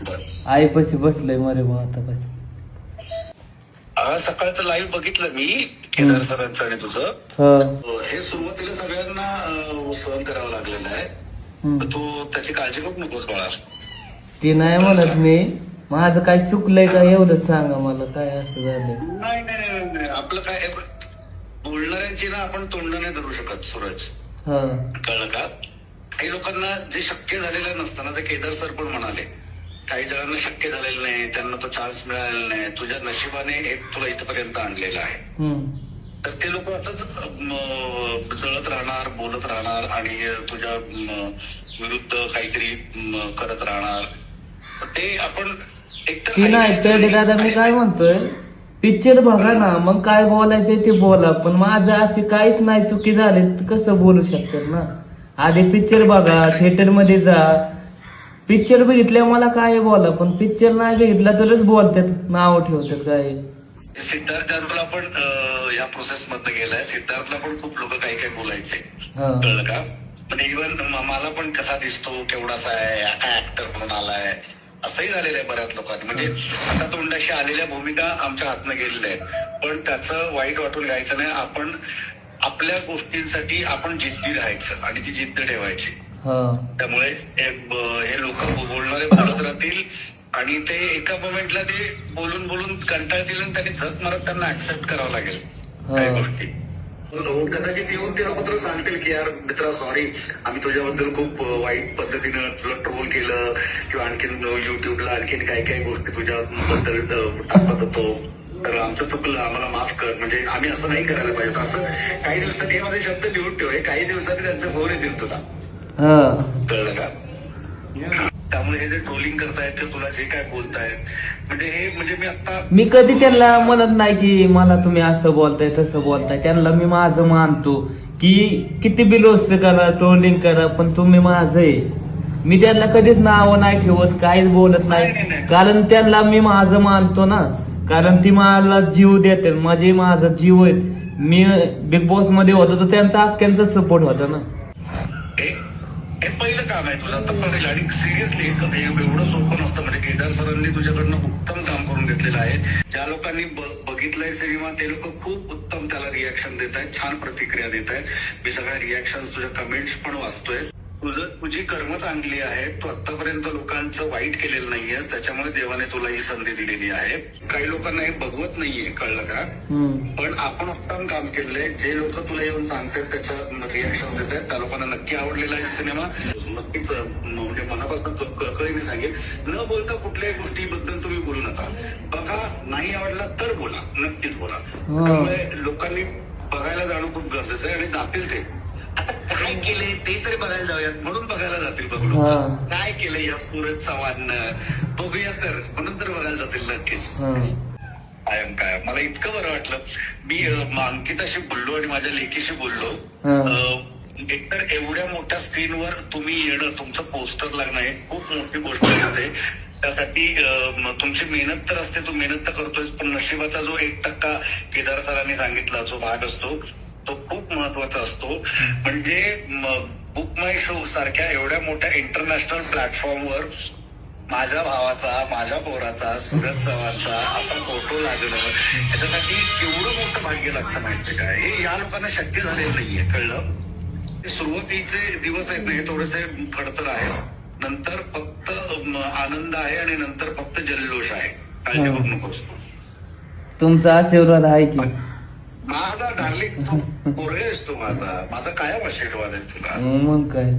बरं. आईपाशी बसलोय मरे बा आता आज सकाळचं लाईव्ह बघितलं मी केदार सरांचं आणि तुझं. ह. हे सुरुवातीला सगळ्यांना अं, सहन करावं लागलेलं आहे. हम्म. तर तू त्याची काळजी करू नकोस बाळा. ती नाही म्हणत मी. माझं काय चुकलंय का एवढंच सांगा मला काय असं झालं नाही नाही नाही, नाही आपलं काय बोलणाऱ्यांची ना आपण तोंड नाही धरू शकत सूरज. हा. कळलं का? काही लोकांना जे शक्य झालेलं नसतं ना ते केदार सर पण म्हणाले काही जणांना शक्य झालेलं नाही त्यांना तो चान्स मिळालेला नाही. तुझ्या नशिबाने एक तुला इथपर्यंत आणलेला आहे. तर ते लोक असंच जळत राहणार बोलत राहणार आणि तुझ्या विरुद्ध काहीतरी करत राहणार. ते आपण एकतर ती नाही पेढे दादा मी काय म्हणतोय? पिक्चर बघा ना मग काय बोलायचं ते बोला पण माझं असे काहीच नाही चुकी झाले तर कसं बोलू शकतात ना? आधी पिक्चर बघा थिएटरमध्ये जा पिक्चर बघितल्या मला काय बोला पण पिक्चर नाही बघितला तरच बोलतात नाव ठेवतात काय? सिद्धार्थ जाधवला पण या प्रोसेस मधनं गेलाय. सिद्धार्थला पण खूप लोक काही काही बोलायचे. कळलं का? पण इव्हन मला पण कसा दिसतो केवढासा आहे काय ऍक्टर म्हणून आलाय असंही झालेलं आहे बऱ्याच लोकांनी. म्हणजे आता तोंडाशी आलेल्या भूमिका आमच्या हातनं गेलेल्या आहेत. पण त्याचं वाईट वाटून घ्यायचं नाही. आपण आपल्या गोष्टींसाठी आपण जिद्दी राहायचं आणि ती जिद्द ठेवायची. त्यामुळे हे हे लोक बोलणारे बोलत राहतील आणि ते एका मोमेंटला ते बोलून बोलून कंटाळतील आणि त्यांनी झक मारत त्यांना ऍक्सेप्ट करावं लागेल. काही हा. गोष्टी. हो, कदाचित येऊन ते लोक तुला सांगतील की यार मित्रा सॉरी आम्ही तुझ्याबद्दल खूप वाईट पद्धतीनं तुला ट्रोल केलं किंवा आणखीन युट्यूबला आणखीन काही काही गोष्टी तुझ्याबद्दल अ, टाकत होतो. तर आमचं चुकलं. आम्हाला माफ कर. म्हणजे आम्ही असं नाही करायला पाहिजे. होतं. असं काही दिवसांनी हे माझे शब्द लिहून ठेव. हे काही दिवसांनी त्यांचे फोन येतील तुला. कळलं. का त्यामुळे हे जे ट्रोलिंग करतायत ते तुला जे काय बोलतायत म्हणजे हे म्हणजे मी आता मी कधी त्यांना म्हणत नाही की मला तुम्ही असं बोलताय तसं बोलताय. त्यांना मी माझं मानतो की किती बी रोस्ट करा ट्रोलिंग करा पण तुम्ही माझं आहे. मी त्यांना कधीच नाव नाही ठेवत काहीच बोलत नाही. कारण त्यांना मी माझं मानतो ना. कारण ती मला जीव देते माझे माझा जीव आहे मी बिग बॉसमध्ये होतो तर त्यांचा अख्ख्यांचा सपोर्ट होता ना. हे पहिलं काम आहे तुझं. आता पहिलं आणि सिरियसली एवढं सोपं नसतं. म्हणजे केदार सरांनी तुझ्याकडनं उत्तम काम करून घेतलेलं आहे. ज्या लोकांनी बघितलंय सिनेमा ते लोक खूप उत्तम त्याला रिॲक्शन देत आहेत छान प्रतिक्रिया देत आहेत मी सगळ्या रिॲक्शन तुझ्या कमेंट्स पण वाचतोय. तुझं तुझी कर्म चांगली आहेत तू आतापर्यंत लोकांचं वाईट केलेलं नाहीयेस त्याच्यामुळे देवाने तुला ही संधी दिलेली आहे. काही लोकांना हे बघवत नाहीये कळलं का? पण आपण उत्तम काम केलंय जे लोक तुला येऊन सांगतात त्याच्या रिॲक्शन देत आहेत त्या लोकांना नक्की आवडलेला आहे सिनेमा. नक्कीच म्हणजे मनापासून कळकळीने सांगेल न बोलता कुठल्याही गोष्टीबद्दल तुम्ही बोलू नका. बघा नाही आवडला तर बोला नक्कीच बोला. त्यामुळे लोकांनी बघायला जाणं खूप गरजेचं आहे आणि जातील ते. आता काय केलंय ते तरी बघायला जाऊयात. म्हणून बघायला जातील बघ. काय केलंय या सूरज चव्हाणनं बघूया तर. म्हणून तर बघायला जातील नक्कीच. हा. कायम काय मला इतकं बरं वाटलं. मी अंकिताशी बोललो आणि माझ्या लेकीशी बोललो. एकतर एवढ्या मोठ्या स्क्रीनवर तुम्ही येणं तुमचं पोस्टर लागणं हे खूप मोठी गोष्ट असते. त्यासाठी तुमची मेहनत तर असते. तू मेहनत तर करतोय पण नशिबाचा जो एक टक्का केदार सरांनी सांगितला जो भाग असतो तो खूप महत्त्वाचा असतो. म्हणजे बुक माय शो सारख्या एवढ्या मोठ्या इंटरनॅशनल प्लॅटफॉर्मवर माझ्या भावाचा माझ्या पोराचा सूरज चव्हाणचा असा फोटो लागणं याच्यासाठी केवढं मोठं भाग्य लागतं माहितीये का? हे या लोकांना शक्य झालेलं नाहीये कळलं? हे सुरुवातीचे दिवस आहेत ना हे थोडेसे खडतर आहेत. नंतर फक्त आनंद आहे आणि नंतर फक्त जल्लोष आहे. काळजी. करू नकोस. तुमचा आशीर्वाद आहे की? माझा तू पोरगे आहेस तू माझा. माझा कायम आशीर्वाद आहे तुला. मग काय?